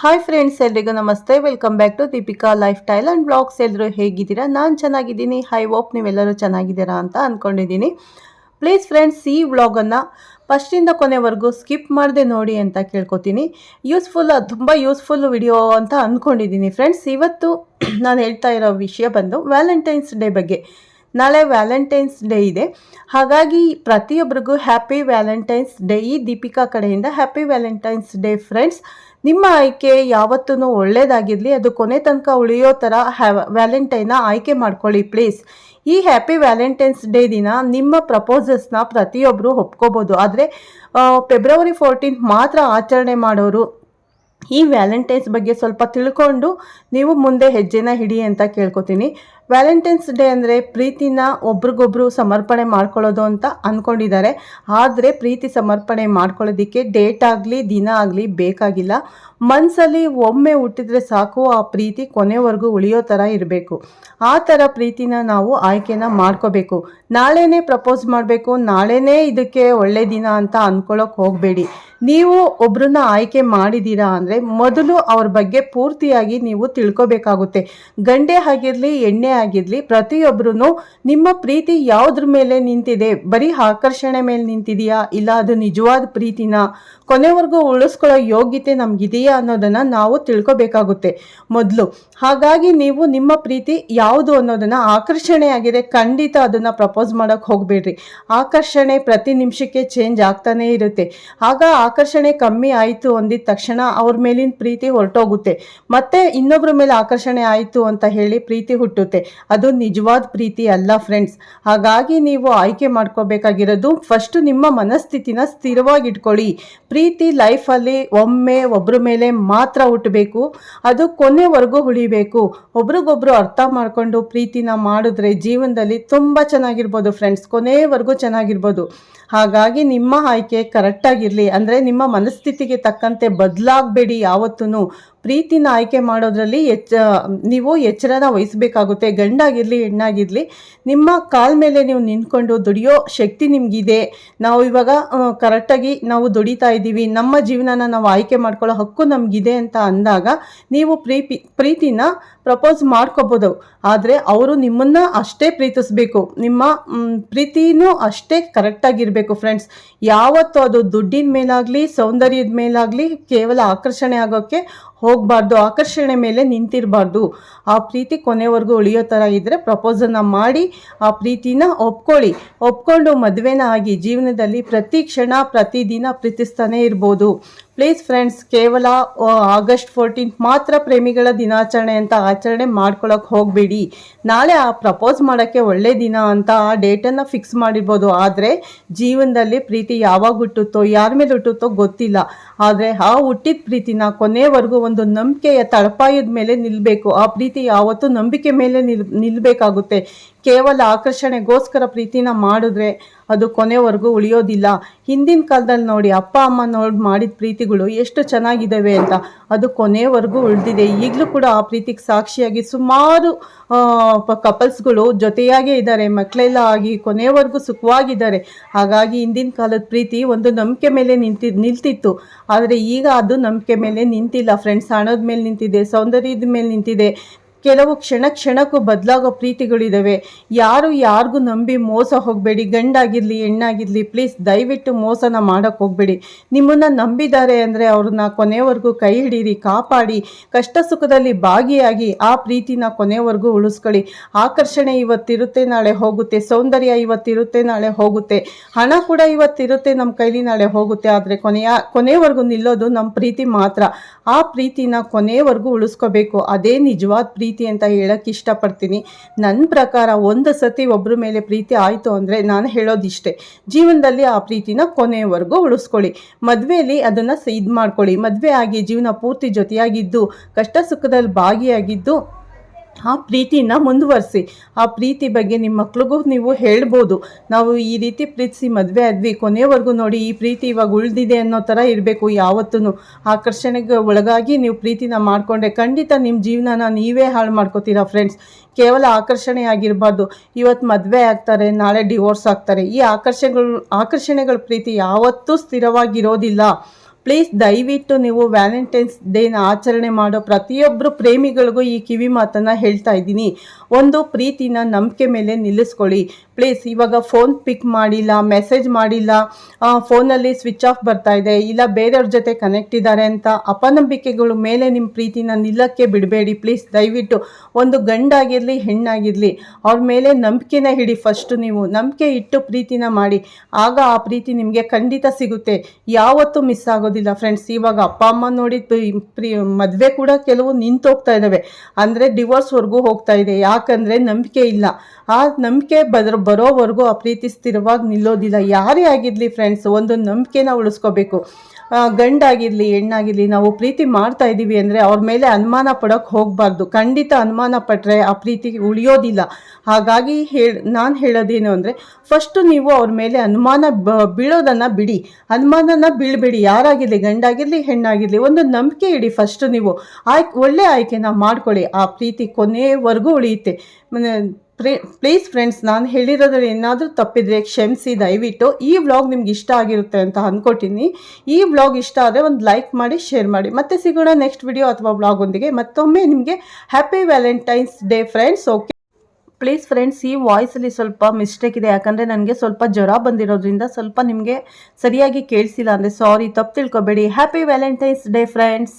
Hi friends ಎಲ್ರಿಗೂ ನಮಸ್ತೆ. Welcome back to Deepika lifestyle and blogs ಎಲ್ಲರೂ ಹೇಗಿದ್ದೀರಾ? ನಾನು ಚೆನ್ನಾಗಿದ್ದೀನಿ. ಹೈ ಹೋಪ್ ನೀವೆಲ್ಲರೂ ಚೆನ್ನಾಗಿದ್ದೀರಾ ಅಂತ ಅಂದ್ಕೊಂಡಿದ್ದೀನಿ ಪ್ಲೀಸ್ ಫ್ರೆಂಡ್ಸ್ ಈ ವ್ಲಾಗನ್ನು ಫಸ್ಟಿಂದ ಕೊನೆವರೆಗೂ ಸ್ಕಿಪ್ ಮಾಡದೆ ನೋಡಿ ಅಂತ ಕೇಳ್ಕೊತೀನಿ. ಯೂಸ್ಫುಲ್ ತುಂಬ ಯೂಸ್ಫುಲ್ ವಿಡಿಯೋ ಅಂತ ಅಂದ್ಕೊಂಡಿದ್ದೀನಿ ಫ್ರೆಂಡ್ಸ್ ಇವತ್ತು ನಾನು ಹೇಳ್ತಾ ಇರೋ ವಿಷಯ ಬಂದು ವ್ಯಾಲೆಂಟೈನ್ಸ್ ಡೇ ಬಗ್ಗೆ. ನಾಳೆ ವ್ಯಾಲೆಂಟೈನ್ಸ್ ಡೇ ಇದೆ. ಹಾಗಾಗಿ ಪ್ರತಿಯೊಬ್ಬರಿಗೂ ಹ್ಯಾಪಿ ವ್ಯಾಲೆಂಟೈನ್ಸ್ ಡೇ ಈ ದೀಪಿಕಾ ಕಡೆಯಿಂದ ಹ್ಯಾಪಿ ವ್ಯಾಲೆಂಟೈನ್ಸ್ ಡೇ ಫ್ರೆಂಡ್ಸ್ ನಿಮ್ಮ ಆಯ್ಕೆ ಯಾವತ್ತೂ ಒಳ್ಳೆಯದಾಗಿರಲಿ ಅದು ಕೊನೆ ತನಕ ಉಳಿಯೋ ಥರ ಹ್ಯಾ ವ್ಯಾಲೆಂಟೈನ ಆಯ್ಕೆ ಮಾಡ್ಕೊಳ್ಳಿ ಪ್ಲೀಸ್. ಈ ಹ್ಯಾಪಿ ವ್ಯಾಲೆಂಟೈನ್ಸ್ ಡೇ ದಿನ ನಿಮ್ಮ ಪ್ರಪೋಸಸ್ನ ಪ್ರತಿಯೊಬ್ಬರು ಒಪ್ಕೋಬೋದು. ಆದರೆ ಫೆಬ್ರವರಿ ಫೋರ್ಟೀನ್ ಮಾತ್ರ ಆಚರಣೆ ಮಾಡೋರು ಈ ವ್ಯಾಲೆಂಟೈನ್ಸ್ ಬಗ್ಗೆ ಸ್ವಲ್ಪ ತಿಳ್ಕೊಂಡು ನೀವು ಮುಂದೆ ಹೆಜ್ಜೆನ ಹಿಡಿ ಅಂತ ಕೇಳ್ಕೊತೀನಿ. ವ್ಯಾಲೆಂಟೈನ್ಸ್ ಡೇ ಅಂದರೆ ಪ್ರೀತಿನ ಒಬ್ರಿಗೊಬ್ರು ಸಮರ್ಪಣೆ ಮಾಡ್ಕೊಳ್ಳೋದು ಅಂತ ಅಂದ್ಕೊಂಡಿದ್ದಾರೆ ಆದರೆ ಪ್ರೀತಿ ಸಮರ್ಪಣೆ ಮಾಡ್ಕೊಳ್ಳೋದಕ್ಕೆ ಡೇಟ್ ಆಗಲಿ, ದಿನ ಆಗಲಿ ಬೇಕಾಗಿಲ್ಲ. ಮನಸ್ಸಲ್ಲಿ ಒಮ್ಮೆ ಹುಟ್ಟಿದ್ರೆ ಸಾಕು, ಆ ಪ್ರೀತಿ ಕೊನೆವರೆಗೂ ಉಳಿಯೋ ಥರ ಇರಬೇಕು. ಆ ಥರ ಪ್ರೀತಿನ ನಾವು ಆಯ್ಕೆನ ಮಾಡ್ಕೋಬೇಕು. ನಾಳೆನೇ ಪ್ರಪೋಸ್ ಮಾಡಬೇಕು, ನಾಳೆನೇ ಇದಕ್ಕೆ ಒಳ್ಳೆ ದಿನ ಅಂತ ಅಂದ್ಕೊಳ್ಳೋಕೆ ಹೋಗಬೇಡಿ. ನೀವು ಒಬ್ರನ್ನ ಆಯ್ಕೆ ಮಾಡಿದ್ದೀರಾ ಅಂದರೆ ಮೊದಲು ಅವ್ರ ಬಗ್ಗೆ ಪೂರ್ತಿಯಾಗಿ ನೀವು ತಿಳ್ಕೊಬೇಕಾಗುತ್ತೆ. ಗಂಡೆ ಆಗಿರಲಿ ಎಣ್ಣೆ ಆಗಿರಲಿ ಪ್ರತಿಯೊಬ್ಬರೂ ನಿಮ್ಮ ಪ್ರೀತಿ ಯಾವುದ್ರ ಮೇಲೆ ನಿಂತಿದೆ? ಬರೀ ಆಕರ್ಷಣೆ ಮೇಲೆ ನಿಂತಿದೆಯಾ? ಇಲ್ಲ, ಅದು ನಿಜವಾದ ಪ್ರೀತಿನ? ಕೊನೆವರೆಗೂ ಉಳಿಸ್ಕೊಳ್ಳೋ ಯೋಗ್ಯತೆ ನಮಗಿದೆಯಾ ಅನ್ನೋದನ್ನು ನಾವು ತಿಳ್ಕೊಬೇಕಾಗುತ್ತೆ. ಮೊದಲು, ಹಾಗಾಗಿ ನೀವು ನಿಮ್ಮ ಪ್ರೀತಿ ಯಾವುದು ಅನ್ನೋದನ್ನು ಆಕರ್ಷಣೆ ಆಗಿದೆ, ಖಂಡಿತ ಅದನ್ನು ಪ್ರಪೋಸ್ ಮಾಡೋಕ್ಕೆ ಹೋಗಬೇಡ್ರಿ. ಆಕರ್ಷಣೆ ಪ್ರತಿ ನಿಮಿಷಕ್ಕೆ ಚೇಂಜ್ ಆಗ್ತಾನೇ ಇರುತ್ತೆ. ಆಗ ಆಕರ್ಷಣೆ ಕಮ್ಮಿ ಆಯಿತು ಅಂದಿದ ತಕ್ಷಣ ಅವ್ರ ಮೇಲಿನ ಪ್ರೀತಿ ಹೊರಟೋಗುತ್ತೆ. ಮತ್ತೆ ಇನ್ನೊಬ್ಬರ ಮೇಲೆ ಆಕರ್ಷಣೆ ಆಯಿತು ಅಂತ ಹೇಳಿ ಪ್ರೀತಿ ಹುಟ್ಟುತ್ತೆ. ಅದು ನಿಜವಾದ ಪ್ರೀತಿ ಅಲ್ಲ ಫ್ರೆಂಡ್ಸ್ ಹಾಗಾಗಿ ನೀವು ಆಯ್ಕೆ ಮಾಡ್ಕೋಬೇಕಾಗಿರೋದು ಫಸ್ಟ್ ನಿಮ್ಮ ಮನಸ್ಥಿತಿನ ಸ್ಥಿರವಾಗಿಟ್ಕೊಳ್ಳಿ. ಪ್ರೀತಿ ಲೈಫಲ್ಲಿ ಒಮ್ಮೆ ಒಬ್ಬರ ಮೇಲೆ ಮಾತ್ರ ಹುಟ್ಟಬೇಕು. ಅದು ಕೊನೆವರೆಗೂ ಉಳಿಬೇಕು. ಒಬ್ರಿಗೊಬ್ರು ಅರ್ಥ ಮಾಡಿಕೊಂಡು ಪ್ರೀತಿನ ಮಾಡಿದ್ರೆ ಜೀವನದಲ್ಲಿ ತುಂಬ ಚೆನ್ನಾಗಿರ್ಬೋದು ಫ್ರೆಂಡ್ಸ್ ಕೊನೆವರೆಗೂ ಚೆನ್ನಾಗಿರ್ಬೋದು. ಹಾಗಾಗಿ ನಿಮ್ಮ ಆಯ್ಕೆ ಕರೆಕ್ಟಾಗಿರಲಿ ಅಂದರೆ ನಿಮ್ಮ ಮನಸ್ಥಿತಿಗೆ ತಕ್ಕಂತೆ ಬದಲಾಗಬೇಡಿ ಯಾವತ್ತೂ ಪ್ರೀತಿನ ಆಯ್ಕೆ ಮಾಡೋದ್ರಲ್ಲಿ ಎಚ್ಚ, ನೀವು ಎಚ್ಚರನ ವಹಿಸಬೇಕಾಗುತ್ತೆ. ಗಂಡಾಗಿರಲಿ, ಹೆಣ್ಣಾಗಿರಲಿ, ನಿಮ್ಮ ಕಾಲ ಮೇಲೆ ನೀವು ನಿಂತ್ಕೊಂಡು ದುಡಿಯೋ ಶಕ್ತಿ ನಿಮಗಿದೆ. ನಾವು ಇವಾಗ ಕರೆಕ್ಟಾಗಿ ನಾವು ದುಡಿತಾ ಇದ್ದೀವಿ. ನಮ್ಮ ಜೀವನನ ನಾವು ಆಯ್ಕೆ ಮಾಡ್ಕೊಳ್ಳೋ ಹಕ್ಕು ನಮಗಿದೆ ಅಂತ ಅಂದಾಗ ನೀವು ಪ್ರೀತಿ, ಪ್ರೀತಿನ ಪ್ರಪೋಸ್ ಮಾಡ್ಕೋಬೋದು. ಆದರೆ ಅವರು ನಿಮ್ಮನ್ನು ಅಷ್ಟೇ ಪ್ರೀತಿಸ್ಬೇಕು. ನಿಮ್ಮ ಪ್ರೀತಿನೂ ಅಷ್ಟೇ ಕರೆಕ್ಟಾಗಿರಬೇಕು ಫ್ರೆಂಡ್ಸ್ ಯಾವತ್ತೂ ಅದು ದುಡ್ಡಿನ ಮೇಲಾಗಲಿ ಸೌಂದರ್ಯದ ಮೇಲಾಗಲಿ ಕೇವಲ ಆಕರ್ಷಣೆ ಆಗೋಕ್ಕೆ ಹೋಗಬಾರ್ದು, ಆಕರ್ಷಣೆ ಮೇಲೆ ನಿಂತಿರಬಾರ್ದು. ಆ ಪ್ರೀತಿ ಕೊನೆವರೆಗೂ ಉಳಿಯೋ ಥರ ಇದ್ದರೆ ಪ್ರಪೋಸನ್ನ ಮಾಡಿ, ಆ ಪ್ರೀತಿನ ಒಪ್ಕೊಳ್ಳಿ. ಒಪ್ಕೊಂಡು ಮದುವೆನ ಆಗಿ ಜೀವನದಲ್ಲಿ ಪ್ರತಿ ಕ್ಷಣ ಪ್ರತಿದಿನ ಪ್ರೀತಿಸ್ತಾನೆ ಇರ್ಬೋದು. ಪ್ಲೀಸ್ ಫ್ರೆಂಡ್ಸ್ ಕೇವಲ ಆಗಸ್ಟ್ ಫೋರ್ಟೀನ್ತ್ ಮಾತ್ರ ಪ್ರೇಮಿಗಳ ದಿನಾಚರಣೆ ಅಂತ ಆಚರಣೆ ಮಾಡ್ಕೊಳ್ಳೋಕೆ ಹೋಗಬೇಡಿ. ನಾಳೆ ಆ ಪ್ರಪೋಸ್ ಮಾಡೋಕ್ಕೆ ಒಳ್ಳೆ ದಿನ ಅಂತ ಆ ಡೇಟನ್ನು ಫಿಕ್ಸ್ ಮಾಡಿರ್ಬೋದು. ಆದರೆ ಜೀವನದಲ್ಲಿ ಪ್ರೀತಿ ಯಾವಾಗ ಹುಟ್ಟುತ್ತೋ, ಯಾರ ಮೇಲೆ ಹುಟ್ಟುತ್ತೋ ಗೊತ್ತಿಲ್ಲ. ಆದರೆ ಆ ಹುಟ್ಟಿದ ಪ್ರೀತಿನ ಕೊನೆವರೆಗೂ ಒಂದು ನಂಬಿಕೆಯ ತಳಪಾಯದ ಮೇಲೆ ನಿಲ್ಲಬೇಕು ಆ ಪ್ರೀತಿ ಯಾವತ್ತೂ ನಂಬಿಕೆ ಮೇಲೆ ನಿಲ್ ನಿಲ್ಲಬೇಕಾಗುತ್ತೆ ಕೇವಲ ಆಕರ್ಷಣೆಗೋಸ್ಕರ ಪ್ರೀತಿನ ಮಾಡಿದ್ರೆ ಅದು ಕೊನೆವರೆಗೂ ಉಳಿಯೋದಿಲ್ಲ. ಹಿಂದಿನ ಕಾಲದಲ್ಲಿ ನೋಡಿ ಅಪ್ಪ, ಅಮ್ಮ ನೋಡಿ ಮಾಡಿದ ಪ್ರೀತಿಗಳು ಎಷ್ಟು ಚೆನ್ನಾಗಿದ್ದಾವೆ ಅಂತ. ಅದು ಕೊನೆವರೆಗೂ ಉಳಿದಿದೆ. ಈಗಲೂ ಕೂಡ ಆ ಪ್ರೀತಿಗೆ ಸಾಕ್ಷಿಯಾಗಿ ಸುಮಾರು ಕಪಲ್ಸ್ಗಳು ಜೊತೆಯಾಗೇ ಇದ್ದಾರೆ. ಮಕ್ಕಳೆಲ್ಲ ಆಗಿ ಕೊನೆವರೆಗೂ ಸುಖವಾಗಿದ್ದಾರೆ. ಹಾಗಾಗಿ ಹಿಂದಿನ ಕಾಲದ ಪ್ರೀತಿ ಒಂದು ನಂಬಿಕೆ ಮೇಲೆ ನಿಂತಿ, ನಿಲ್ತಿತ್ತು. ಆದರೆ ಈಗ ಅದು ನಂಬಿಕೆ ಮೇಲೆ ನಿಂತಿಲ್ಲ. ಫ್ರೆಂಡ್ಸ್ ಹಣದ ಮೇಲೆ ನಿಂತಿದೆ, ಸೌಂದರ್ಯದ ಮೇಲೆ ನಿಂತಿದೆ. ಕೆಲವು ಕ್ಷಣ ಕ್ಷಣಕ್ಕೂ ಬದಲಾಗೋ ಪ್ರೀತಿಗಳಿದ್ದಾವೆ ಯಾರು ಯಾರಿಗೂ ನಂಬಿ ಮೋಸ ಹೋಗಬೇಡಿ, ಗಂಡಾಗಿರಲಿ, ಹೆಣ್ಣಾಗಿರಲಿ ಪ್ಲೀಸ್ ದಯವಿಟ್ಟು ಮೋಸನ ಮಾಡೋಕ್ಕೆ ಹೋಗಬೇಡಿ. ನಿಮ್ಮನ್ನು ನಂಬಿದ್ದಾರೆ ಅಂದರೆ ಅವ್ರನ್ನ ಕೊನೆವರೆಗೂ ಕೈ ಹಿಡೀರಿ, ಕಾಪಾಡಿ. ಕಷ್ಟ ಸುಖದಲ್ಲಿ ಭಾಗಿಯಾಗಿ ಆ ಪ್ರೀತಿನ ಕೊನೆವರೆಗೂ ಉಳಿಸ್ಕೊಳ್ಳಿ. ಆಕರ್ಷಣೆ ಇವತ್ತಿರುತ್ತೆ, ನಾಳೆ ಹೋಗುತ್ತೆ. ಸೌಂದರ್ಯ ಇವತ್ತಿರುತ್ತೆ, ನಾಳೆ ಹೋಗುತ್ತೆ. ಹಣ ಕೂಡ ಇವತ್ತಿರುತ್ತೆ ನಮ್ಮ ಕೈಲಿ, ನಾಳೆ ಹೋಗುತ್ತೆ. ಆದರೆ ಕೊನೆಯ, ಕೊನೆವರೆಗೂ ನಿಲ್ಲೋದು ನಮ್ಮ ಪ್ರೀತಿ ಮಾತ್ರ. ಆ ಪ್ರೀತಿನ ಕೊನೆವರೆಗೂ ಉಳಿಸ್ಕೋಬೇಕು. ಅದೇ ನಿಜವಾದ ಪ್ರೀತಿ. ಪ್ರೀತಿ ಅಂತ ಹೇಳೋಕ್ಕೆ ಇಷ್ಟಪಡ್ತೀನಿ. ನನ್ನ ಪ್ರಕಾರ ಒಂದು ಸತಿ ಒಬ್ಬರ ಮೇಲೆ ಪ್ರೀತಿ ಆಯಿತು ಅಂದರೆ ನಾನು ಹೇಳೋದಿಷ್ಟೇ. ಜೀವನದಲ್ಲಿ ಆ ಪ್ರೀತಿನ ಕೊನೆಯವರೆಗೂ ಉಳಿಸ್ಕೊಳ್ಳಿ. ಮದುವೆಯಲ್ಲಿ ಅದನ್ನು ಇದು ಮಾಡ್ಕೊಳ್ಳಿ. ಮದುವೆ ಆಗಿ ಜೀವನ ಪೂರ್ತಿ ಜೊತೆಯಾಗಿದ್ದು, ಕಷ್ಟ ಸುಖದಲ್ಲಿ ಭಾಗಿಯಾಗಿದ್ದು ಆ ಪ್ರೀತಿನ ಮುಂದುವರಿಸಿ. ಆ ಪ್ರೀತಿ ಬಗ್ಗೆ ನಿಮ್ಮ ಮಕ್ಳಿಗೂ ನೀವು ಹೇಳ್ಬೋದು. ನಾವು ಈ ರೀತಿ ಪ್ರೀತಿಸಿ ಮದುವೆ ಆದ್ವಿ. ಕೊನೆಯವರೆಗೂ ನೋಡಿ ಈ ಪ್ರೀತಿ ಇವಾಗ ಉಳಿದಿದೆ ಅನ್ನೋ ಥರ ಇರಬೇಕು ಯಾವತ್ತೂ ಆಕರ್ಷಣೆಗೆ ಒಳಗಾಗಿ ನೀವು ಪ್ರೀತಿನ ಮಾಡಿಕೊಂಡ್ರೆ ಖಂಡಿತ ನಿಮ್ಮ ಜೀವನನ ನೀವೇ ಹಾಳು ಮಾಡ್ಕೋತೀರಾ ಫ್ರೆಂಡ್ಸ್ ಕೇವಲ ಆಕರ್ಷಣೆ ಆಗಿರಬಾರ್ದು. ಇವತ್ತು ಮದುವೆ ಆಗ್ತಾರೆ, ನಾಳೆ ಡಿವೋರ್ಸ್ ಆಗ್ತಾರೆ. ಈ ಆಕರ್ಷಣೆಗಳು ಆಕರ್ಷಣೆಗಳ ಪ್ರೀತಿ ಯಾವತ್ತೂ ಸ್ಥಿರವಾಗಿರೋದಿಲ್ಲ. ಪ್ಲೀಸ್ ದಯವಿಟ್ಟು ನೀವು ವ್ಯಾಲೆಂಟೈನ್ಸ್ ಡೇನ ಆಚರಣೆ ಮಾಡೋ ಪ್ರತಿಯೊಬ್ಬರು ಪ್ರೇಮಿಗಳಿಗೂ ಈ ಕಿವಿ ಮಾತನ್ನು ಹೇಳ್ತಾ ಇದ್ದೀನಿ. ಒಂದು ಪ್ರೀತಿನ ನಂಬಿಕೆ ಮೇಲೆ ನಿಲ್ಲಿಸ್ಕೊಳ್ಳಿ. ಪ್ಲೀಸ್ ಇವಾಗ ಫೋನ್ ಪಿಕ್ ಮಾಡಿಲ್ಲ, ಮೆಸೇಜ್ ಮಾಡಿಲ್ಲ ಫೋನಲ್ಲಿ ಸ್ವಿಚ್ ಆಫ್ ಬರ್ತಾ ಇದೆ. ಇಲ್ಲ ಬೇರೆಯವ್ರ ಜೊತೆ ಕನೆಕ್ಟ್ ಇದ್ದಾರೆ ಅಂತ ಅಪನಂಬಿಕೆಗಳು ಮೇಲೆ ನಿಮ್ಮ ಪ್ರೀತಿನ ನಿಲ್ಲಕ್ಕೆ ಬಿಡಬೇಡಿ. ಪ್ಲೀಸ್ ದಯವಿಟ್ಟು ಒಂದು ಗಂಡಾಗಿರಲಿ, ಹೆಣ್ಣಾಗಿರಲಿ, ಅವ್ರ ಮೇಲೆ ನಂಬಿಕೆನ ಹಿಡಿ ಫಸ್ಟು ನೀವು ನಂಬಿಕೆ ಇಟ್ಟು ಪ್ರೀತಿನ ಮಾಡಿ. ಆಗ ಆ ಪ್ರೀತಿ ನಿಮಗೆ ಖಂಡಿತ ಸಿಗುತ್ತೆ. ಯಾವತ್ತೂ ಮಿಸ್ ಆಗೋದಿಲ್ಲ. ಫ್ರೆಂಡ್ಸ್ ಇವಾಗ ಅಪ್ಪ, ಅಮ್ಮ ನೋಡಿ ಪ್ರೀ, ಮದುವೆ ಕೂಡ ಕೆಲವು ನಿಂತೋಗ್ತಾ ಇದ್ದಾವೆ ಅಂದರೆ ಡಿವೋರ್ಸ್ವರೆಗೂ ಹೋಗ್ತಾ ಇದೆ. ಯಾಕಂದರೆ ನಂಬಿಕೆ ಇಲ್ಲ. ಆ ನಂಬಿಕೆ ಬದ್ರ, ಬರೋವರೆಗೂ ಆ ಪ್ರೀತಿ ಸ್ಥಿರವಾಗಿ ನಿಲ್ಲೋದಿಲ್ಲ. ಯಾರೇ ಆಗಿರಲಿ ಫ್ರೆಂಡ್ಸ್ ಒಂದು ನಂಬಿಕೆನ ಉಳಿಸ್ಕೋಬೇಕು. ಗಂಡಾಗಿರಲಿ, ಹೆಣ್ಣಾಗಿರಲಿ, ನಾವು ಪ್ರೀತಿ ಮಾಡ್ತಾ ಇದ್ದೀವಿ ಅಂದರೆ ಅವ್ರ ಮೇಲೆ ಅನುಮಾನ ಪಡೋಕ್ಕೆ ಹೋಗಬಾರ್ದು. ಖಂಡಿತ ಅನುಮಾನ ಪಟ್ಟರೆ ಆ ಪ್ರೀತಿ ಉಳಿಯೋದಿಲ್ಲ. ಹಾಗಾಗಿ ಹೇಳಿ, ನಾನು ಹೇಳೋದೇನು ಅಂದರೆ ಫಸ್ಟು ನೀವು ಅವ್ರ ಮೇಲೆ ಅನುಮಾನ ಬೀಳೋದನ್ನು ಬಿಡಿ. ಅನುಮಾನನ ಬೀಳಬೇಡಿ. ಯಾರಾಗಿರಲಿ ಗಂಡಾಗಿರಲಿ, ಹೆಣ್ಣಾಗಿರಲಿ, ಒಂದು ನಂಬಿಕೆ ಇಡಿ ಫಸ್ಟು ನೀವು. ಆಯ್ಕೆ ಒಳ್ಳೆ ಆಯ್ಕೆನ ಮಾಡ್ಕೊಳ್ಳಿ. ಆ ಪ್ರೀತಿ ಕೊನೆವರೆಗೂ ಉಳಿಯುತ್ತೆ. ಪ್ರೇ ಪ್ಲೀಸ್ ಫ್ರೆಂಡ್ಸ್ ನಾನು ಹೇಳಿರೋದ್ರಲ್ಲಿ ಏನಾದರೂ ತಪ್ಪಿದ್ರೆ ಕ್ಷಮಿಸಿ, ದಯವಿಟ್ಟು. ಈ ವ್ಲಾಗ್ ನಿಮ್ಗೆ ಇಷ್ಟ ಆಗಿರುತ್ತೆ ಅಂತ ಅಂದ್ಕೊತೀನಿ ಈ ವ್ಲಾಗ್ ಇಷ್ಟ ಆದರೆ ಒಂದು ಲೈಕ್ ಮಾಡಿ ಶೇರ್ ಮಾಡಿ. ಮತ್ತೆ ಸಿಗೋಣ ನೆಕ್ಸ್ಟ್ ವಿಡಿಯೋ ಅಥವಾ ವ್ಲಾಗ್ ಒಂದಿಗೆ. ಮತ್ತೊಮ್ಮೆ ನಿಮಗೆ happy Valentine's day friends okay please friends ಈ ವಾಯ್ಸಲ್ಲಿ ಸ್ವಲ್ಪ ಮಿಸ್ಟೇಕ್ ಇದೆ. ಯಾಕಂದರೆ ನನಗೆ ಸ್ವಲ್ಪ ಜ್ವರ ಬಂದಿರೋದ್ರಿಂದ ಸ್ವಲ್ಪ ನಿಮಗೆ ಸರಿಯಾಗಿ ಕೇಳಿಸಿಲ್ಲ ಅಂದರೆ ಸಾರಿ ತಪ್ಪು ತಿಳ್ಕೊಬೇಡಿ. Happy Valentine's day friends